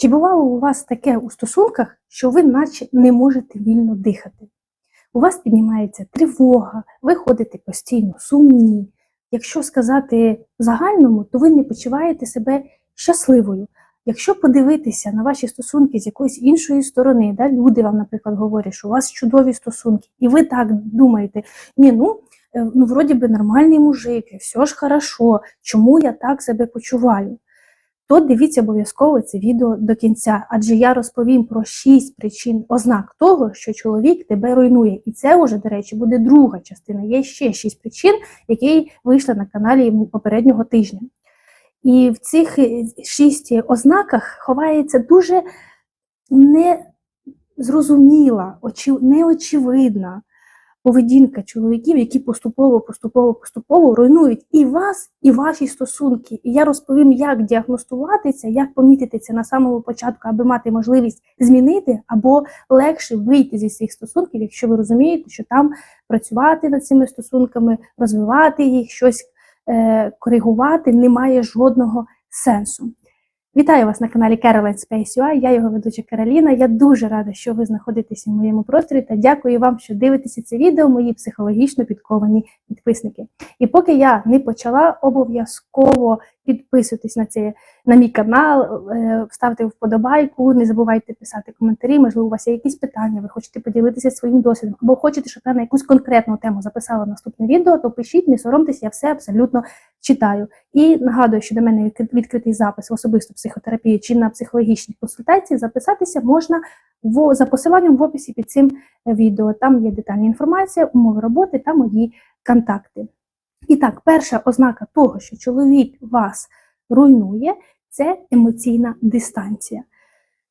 Чи бувало у вас таке у стосунках, що ви наче не можете вільно дихати? У вас піднімається тривога, ви ходите постійно сумні. Якщо сказати загальному, то ви не почуваєте себе щасливою. Якщо подивитися на ваші стосунки з якоїсь іншої сторони, да, люди вам, наприклад, говорять, що у вас чудові стосунки, і ви так думаєте, ні, ну, е, ну вроді би нормальний мужик, все ж хорошо, чому я так себе почуваю? То дивіться обов'язково це відео до кінця, адже я розповім про шість причин ознак того, що чоловік тебе руйнує. І це вже, до речі, буде друга частина. Є ще шість причин, які вийшли на каналі попереднього тижня. І в цих е, шість ознаках ховається дуже незрозуміла, неочевидна поведінка чоловіків, які поступово, поступово, поступово руйнують і вас, і ваші стосунки. І я розповім, як діагностувати це, як помітити це на самому початку, аби мати можливість змінити або легше вийти зі своїх стосунків, якщо ви розумієте, що там працювати над цими стосунками, розвивати їх, щось е, коригувати немає жодного сенсу. Вітаю вас на каналі Caroline Space UI, Я його ведуча Кароліна. Я дуже рада, що ви знаходитеся в моєму просторі та дякую вам, що дивитеся це відео, мої психологічно підковані підписники. І поки я не почала, обов'язково підписуйтесь на це на мій канал, е, ставте вподобайку, не забувайте писати коментарі. Можливо, у вас є якісь питання, ви хочете поділитися своїм досвідом, або хочете, щоб я на якусь конкретну тему записала наступне відео, то пишіть, не соромтесь, я все абсолютно читаю. І нагадую, що до мене відкритий запис в особисту психотерапію чи на психологічні консультації. Записатися можна в, за посиланням в описі під цим відео. Там є детальна інформація, умови роботи та мої контакти. І так, перша ознака того, що чоловік вас руйнує, це емоційна дистанція.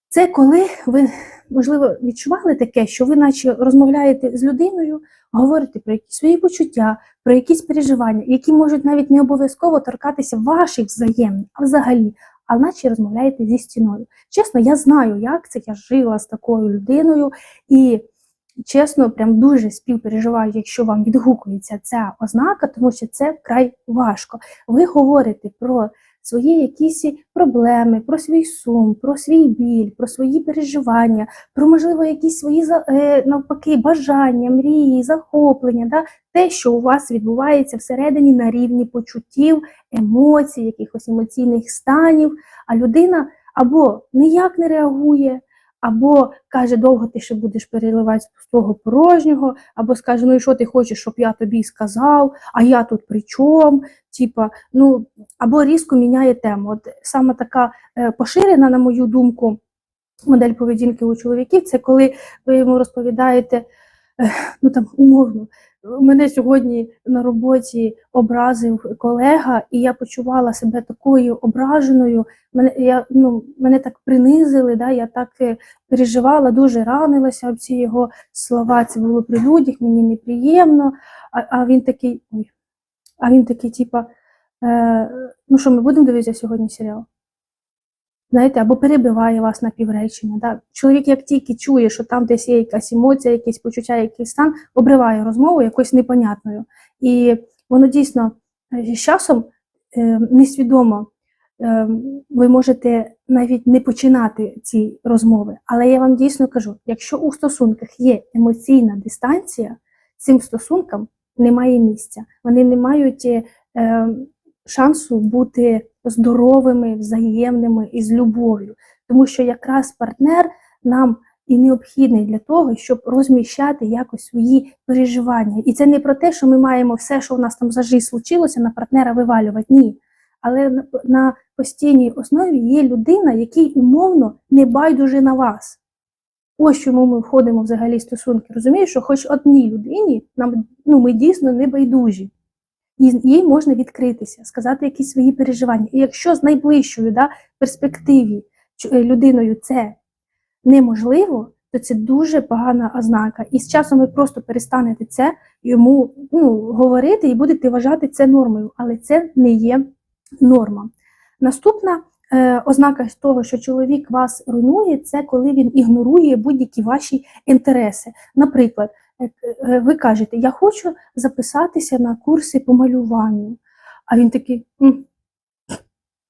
Це коли ви, можливо, відчували таке, що ви наче розмовляєте з людиною, говорите про якісь свої почуття, про якісь переживання, які можуть навіть не обов'язково торкатися ваших взаємин, а взагалі, а наче розмовляєте зі стіною. Чесно, я знаю, як це, я жила з такою людиною, і чесно, прям дуже співпереживаю, якщо вам відгукується ця ознака, тому що це вкрай важко. Ви говорите про свої якісь проблеми, про свій сум, про свій біль, про свої переживання, про, можливо, якісь свої е, навпаки бажання, мрії, захоплення, да? те, що у вас відбувається всередині на рівні почуттів, емоцій, якихось емоційних станів, а людина або ніяк не реагує, або каже, довго ти ще будеш переливати з пустого порожнього, або скаже, ну і що ти хочеш, щоб я тобі сказав, а я тут при чому? Тіпа, ну, або різко міняє тему. От саме така е, поширена, на мою думку, модель поведінки у чоловіків, це коли ви йому розповідаєте, ну там умовно, мене сьогодні на роботі образив колега, і я почувала себе такою ображеною. Мене я ну мене так принизили, да, я так е, переживала, дуже ранилася об ці його слова. Це було при людях, мені неприємно. А, а він такий, а він такий, типа, е, ну що, ми будемо дивитися сьогодні серіал? Знаєте, або перебиває вас на півречення. Да? Чоловік, як тільки чує, що там десь є якась емоція, якісь почуття, якийсь стан, обриває розмову якось непонятною. І воно дійсно е, з часом е, несвідомо е, ви можете навіть не починати ці розмови. Але я вам дійсно кажу: якщо у стосунках є емоційна дистанція, цим стосункам немає місця. Вони не мають е, шансу бути здоровими, взаємними і з любов'ю. Тому що якраз партнер нам і необхідний для того, щоб розміщати якось свої переживання. І це не про те, що ми маємо все, що у нас там за життя случилося, на партнера вивалювати. Ні. Але на, постійній основі є людина, який умовно не байдуже на вас. Ось чому ми входимо взагалі в стосунки. Розумієш, що хоч одній людині нам ну, ми дійсно не байдужі. І їй можна відкритися, сказати якісь свої переживання. І якщо з найближчою да, перспективі е, людиною це неможливо, то це дуже погана ознака. І з часом ви просто перестанете це йому ну, говорити і будете вважати це нормою, але це не є норма. Наступна е, ознака того, що чоловік вас руйнує, це коли він ігнорує будь-які ваші інтереси. Наприклад, ви кажете, я хочу записатися на курси по малюванню. А він такий, «М,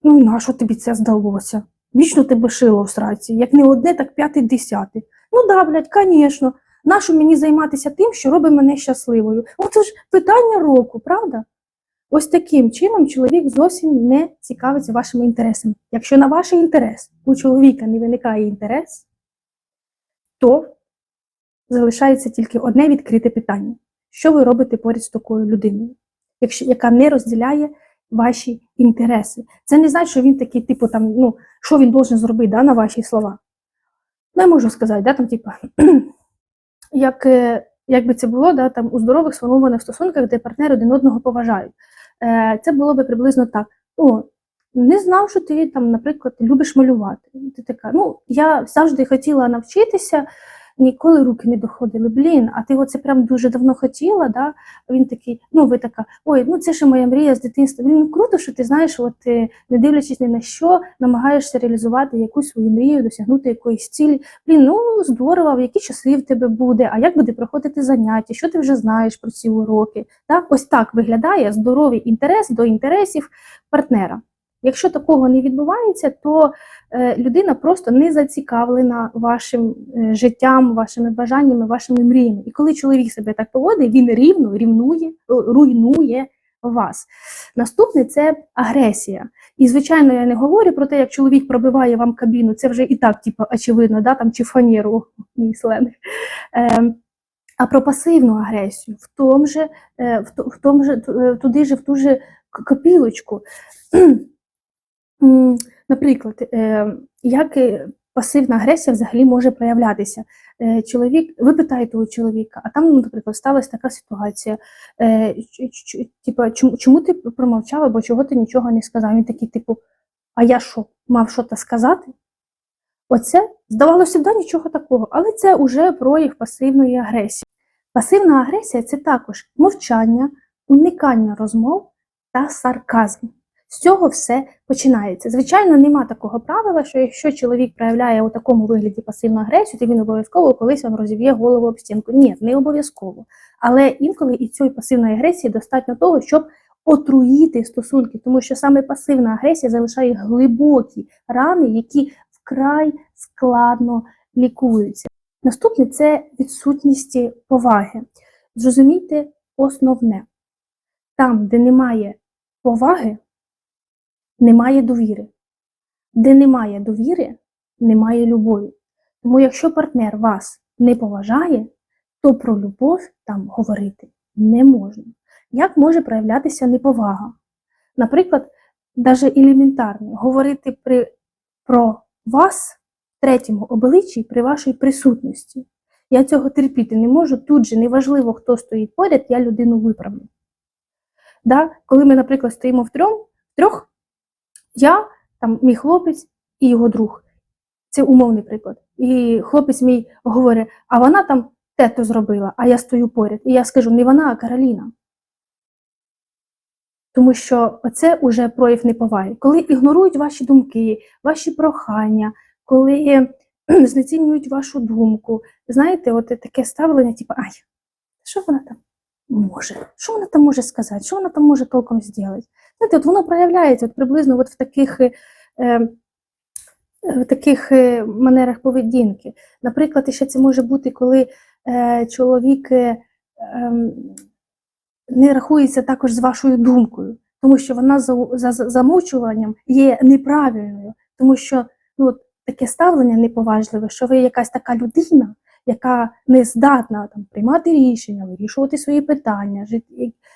ну на що тобі це здалося? Вічно тебе шило в сраці, як не одне, так п'яте, десяте. Ну да, блядь, звісно. Нащо мені займатися тим, що робить мене щасливою? Оце ж питання року, правда? Ось таким чином чоловік зовсім не цікавиться вашими інтересами. Якщо на ваш інтерес у чоловіка не виникає інтерес, то залишається тільки одне відкрите питання: що ви робите поряд з такою людиною, якщо, яка не розділяє ваші інтереси. Це не значить, що він такий, типу, там, ну, що він должен зробити да, на ваші слова. Ну, я можу сказати, да, там, типу, як, е, як би це було да, там, у здорових сформованих стосунках, де партнери один одного поважають. Е, Це було би приблизно так. О, не знав, що ти там, наприклад, любиш малювати. Ти така, ну, я завжди хотіла навчитися, ніколи руки не доходили. Блін, а ти оце прям дуже давно хотіла, да? Він такий, ну ви така, ой, ну це ж моя мрія з дитинства. Блін, ну круто, що ти знаєш, от ти, не дивлячись ні на що, намагаєшся реалізувати якусь свою мрію, досягнути якоїсь цілі. Блін, ну здорово, в які часи в тебе буде, а як буде проходити заняття, що ти вже знаєш про ці уроки. Так? Ось так виглядає здоровий інтерес до інтересів партнера. Якщо такого не відбувається, то е, людина просто не зацікавлена вашим е, життям, вашими бажаннями, вашими мріями. І коли чоловік себе так поводить, він рівно рівнує, руйнує вас. Наступне це агресія. І, звичайно, я не говорю про те, як чоловік пробиває вам кабіну, це вже і так, типу, очевидно, да, там, чи фанеру, мій сленг. Е, а про пасивну агресію в тому же, е, в, то- в тому же, туди же, в ту же копілочку. Наприклад, е, як е, пасивна агресія взагалі може проявлятися? Е, Чоловік, ви питаєте у чоловіка, а там, наприклад, сталася така ситуація. Типа, чому, чому ти промовчав або чого ти нічого не сказав? Він такий, типу, а я що, мав щось сказати? Оце здавалося да, нічого такого, але це вже прояв пасивної агресії. Пасивна агресія це також мовчання, уникання розмов та сарказм. З цього все починається. Звичайно, нема такого правила, що якщо чоловік проявляє у такому вигляді пасивну агресію, то він обов'язково колись вам розіб'є голову об стінку. Ні, не обов'язково. Але інколи і цієї пасивної агресії достатньо того, щоб отруїти стосунки, тому що саме пасивна агресія залишає глибокі рани, які вкрай складно лікуються. Наступне це відсутність поваги. Зрозумійте основне: там, де немає поваги, немає довіри. Де немає довіри, немає любові. Тому якщо партнер вас не поважає, то про любов там говорити не можна. Як може проявлятися неповага? Наприклад, навіть елементарно говорити при, про вас в третьому обличчі при вашій присутності. Я цього терпіти не можу. Тут же неважливо, хто стоїть поряд, я людину виправлю. Да? Коли ми, наприклад, стоїмо в трьом, трьох, я, там, мій хлопець і його друг. Це умовний приклад. І хлопець мій говорить, а вона там те-то зробила, а я стою поряд. І я скажу, не вона, а Кароліна. Тому що це уже прояв неповаги. Коли ігнорують ваші думки, ваші прохання, коли знецінюють вашу думку, знаєте, от таке ставлення, типу, ай, що вона там може? Що вона там може сказати? Що вона там може толком зробити? Знаєте, от воно проявляється от приблизно от в таких, е, е, в таких е, манерах поведінки. Наприклад, ще це може бути, коли е, чоловік е, ем, не рахується також з вашою думкою, тому що вона за, за, за є неправильною, тому що ну, таке ставлення неповажливе, що ви якась така людина, яка не здатна там, приймати рішення, вирішувати свої питання,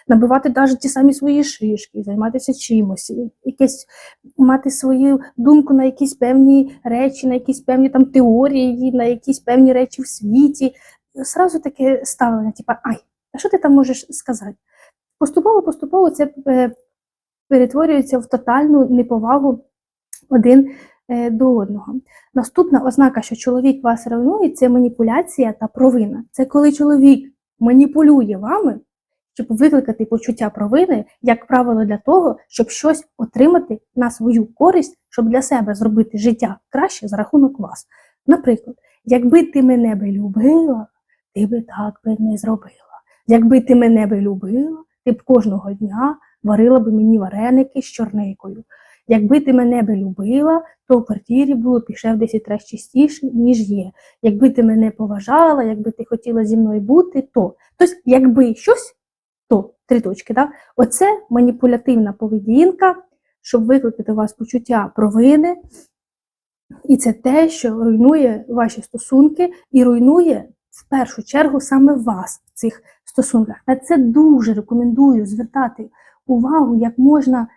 набивати навіть ті самі свої шишки, займатися чимось, якесь, мати свою думку на якісь певні речі, на якісь певні там теорії, на якісь певні речі в світі. Сразу таке ставлення, типа, ай, а що ти там можеш сказати? Поступово-поступово це е, перетворюється в тотальну неповагу один до одного. Наступна ознака, що чоловік вас ревнує, це маніпуляція та провина. Це коли чоловік маніпулює вами, щоб викликати почуття провини, як правило, для того, щоб щось отримати на свою користь, щоб для себе зробити життя краще за рахунок вас. Наприклад, якби ти мене би любила, ти би так би не зробила. Якби ти мене би любила, ти б кожного дня варила би мені вареники з чорникою. Якби ти мене би любила, то в квартирі було б ще в 10 разів частіше, ніж є. Якби ти мене поважала, якби ти хотіла зі мною бути, то. Тобто, якби щось, то три точки. Да? Оце маніпулятивна поведінка, щоб викликати у вас почуття провини. І це те, що руйнує ваші стосунки і руйнує в першу чергу саме вас в цих стосунках. На це дуже рекомендую звертати увагу як можна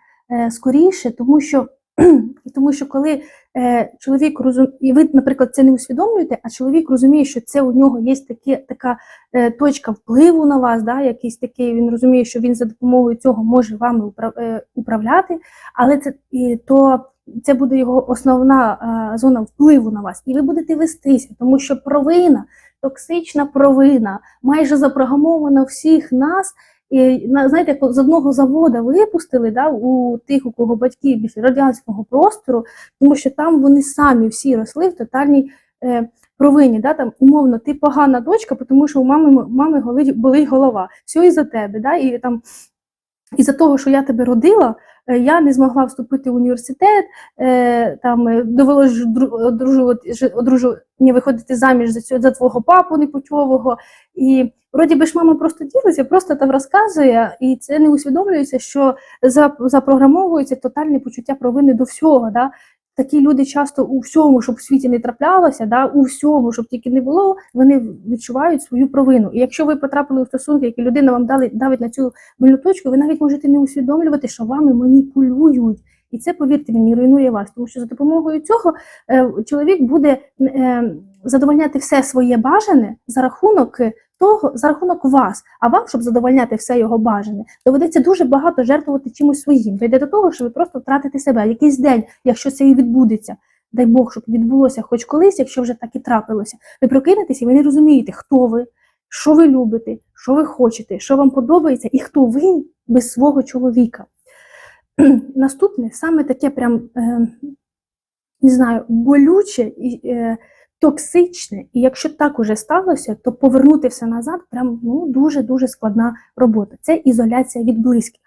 скоріше, тому що, тому що коли е, чоловік розуміє, і ви, наприклад, це не усвідомлюєте, а чоловік розуміє, що це у нього є такі, така е, точка впливу на вас, да, якийсь такий, він розуміє, що він за допомогою цього може вами управ, е, управляти, але це і, то це буде його основна е, зона впливу на вас, і ви будете вестися, тому що провина, токсична провина, майже запрограмована всіх нас. І знаєте, з одного заводу випустили да, у тих, у кого батьки більше радянського простору, тому що там вони самі всі росли в тотальній е, провині. Да, там, умовно, ти погана дочка, тому що у мами, мами болить, болить голова. Все із-за тебе. Да, і там із-за того, що я тебе родила, я не змогла вступити в університет, е, там е, довелося одружувати, одружу- не виходити заміж за, цього, за твого папу непутьового. І вроді би ж мама просто ділиться, просто там розказує, і це не усвідомлюється, що за- запрограмовується тотальне почуття провини до всього. Да? Такі люди часто у всьому, щоб в світі не траплялося, да, у всьому, щоб тільки не було, вони відчувають свою провину. І якщо ви потрапили у стосунки, які людина вам дали давить на цю больну точку, ви навіть можете не усвідомлювати, що вами маніпулюють. І це, повірте мені, руйнує вас, тому що за допомогою цього е, чоловік буде е, задовольняти все своє бажане за рахунок е, того, за рахунок вас. А вам, щоб задовольняти все його бажане, доведеться дуже багато жертвувати чимось своїм. Дойде до того, що ви просто втратите себе. Якийсь день, якщо це і відбудеться, дай Бог, щоб відбулося хоч колись, якщо вже так і трапилося, ви прокинетеся, і ви не розумієте, хто ви, що ви любите, що ви хочете, що вам подобається, і хто ви без свого чоловіка. Наступне саме таке прям е, не знаю, болюче і е, токсичне. І якщо так уже сталося, то повернути все назад прям ну, дуже дуже складна робота. Це ізоляція від близьких.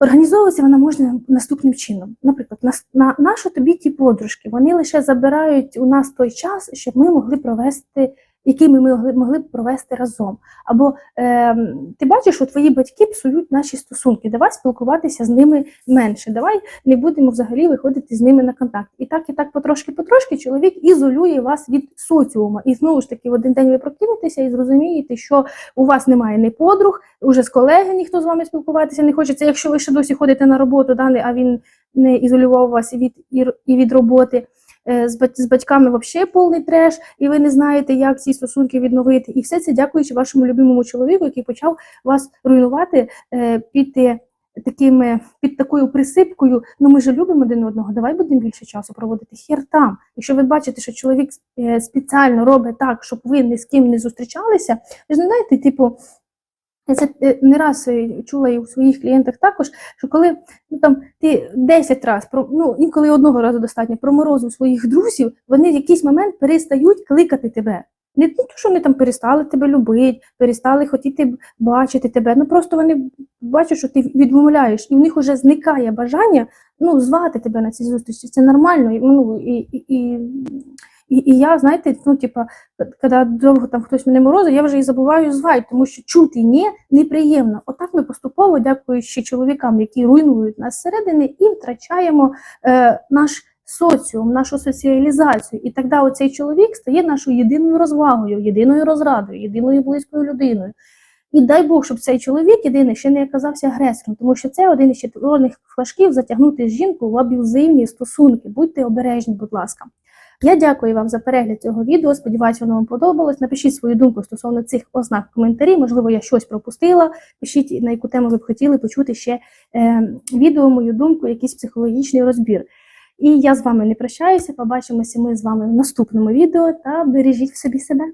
Організовуватися вона можна наступним чином. Наприклад, на, на нашу тобі ті подружки, вони лише забирають у нас той час, щоб ми могли провести, який ми могли, могли б провести разом. Або е, ти бачиш, що твої батьки псують наші стосунки, давай спілкуватися з ними менше, давай не будемо взагалі виходити з ними на контакт. І так, і так, потрошки-потрошки чоловік ізолює вас від соціуму. І знову ж таки, в один день ви прокинетеся і зрозумієте, що у вас немає ні подруг, уже з колеги ніхто з вами спілкуватися не хоче. Це якщо ви ще досі ходите на роботу, да, а він не ізолював вас і від, і від роботи. Е, З, батьками взагалі повний треш, і ви не знаєте, як ці стосунки відновити. І все це дякуючи вашому любимому чоловіку, який почав вас руйнувати е, під е, такими під такою присипкою. Ну ми ж любимо один одного. Давай будемо більше часу проводити. Хер там. Якщо ви бачите, що чоловік спеціально робить так, щоб ви ні з ким не зустрічалися, ви ж не знаєте, типу. Я це е, не раз е, чула і у своїх клієнтах також, що коли ну, там, ти 10 разів, ну інколи одного разу достатньо проморозив своїх друзів, вони в якийсь момент перестають кликати тебе. Не то, що вони там перестали тебе любити, перестали хотіти бачити тебе. Ну просто вони бачать, що ти відмовляєш, і в них вже зникає бажання ну, звати тебе на ці зустрічі. Це нормально. Ну, і, і, і, і, і я, знаєте, ну, типа, коли довго там хтось мене морозить, я вже і забуваю звати, тому що чути ні неприємно. Отак ми поступово, дякуючи чоловікам, які руйнують нас зсередини, і втрачаємо е, наш соціум, нашу соціалізацію. І тоді оцей чоловік стає нашою єдиною розвагою, єдиною розрадою, єдиною близькою людиною. І дай Бог, щоб цей чоловік єдиний ще не оказався агресором, тому що це один із червоних флажків затягнути жінку в аб'юзивні стосунки. Будьте обережні, будь ласка. Я дякую вам за перегляд цього відео. Сподіваюсь, воно вам подобалось. Напишіть свою думку стосовно цих ознак в коментарі. Можливо, я щось пропустила. Пишіть, на яку тему ви б хотіли почути ще е, відео, мою думку, якийсь психологічний розбір. І я з вами не прощаюся. Побачимося ми з вами в наступному відео та бережіть в собі себе.